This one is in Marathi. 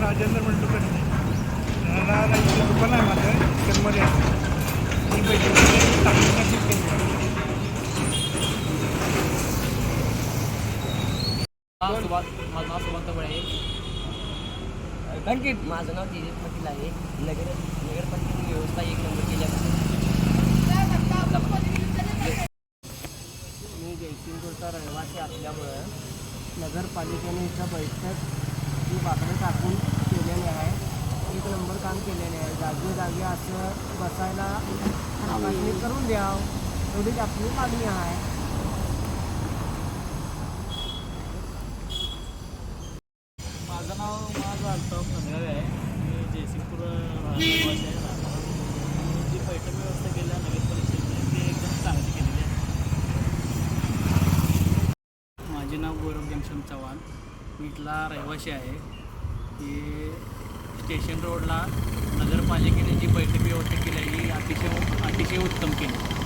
राजेंद्र म्हणतो कधी राहणार इथे दुकान आहे माझं चिकनमध्ये मी पैसे टाकण्यासाठी केली माझं नाव सुभाष दबळे आहे अंकित माझं नाव तेजस पाटील आहे. नगर नगरपालिकेने व्यवस्था एक नंबर केल्यापासून. मी जयसिंगपूरचा रहिवासी असल्यामुळं नगरपालिकेने इथं बैठक ही वाकडं टाकून केलेली आहे. एक नंबर काम केलेले आहे. जागी जागी असं बसायला आवाजनी करून द्यावं. एवढीच आपली मागणी आहे. माझं नाव माझं अल्ताफ नंदगावे आहे. मी जयसिंगपूर आहे. आणि जी बैठक व्यवस्था केली आहे नगर परिषदेने ती एकदम चांगली केलेली आहे. माझे नाव गौरव घनश्याम चव्हाण. मी इथला रहिवासी आहे. की स्टेशन रोडला नगरपालिकेने जी बैठक व्यवस्था केली आहे ही अतिशय अतिशय उत्तम केली.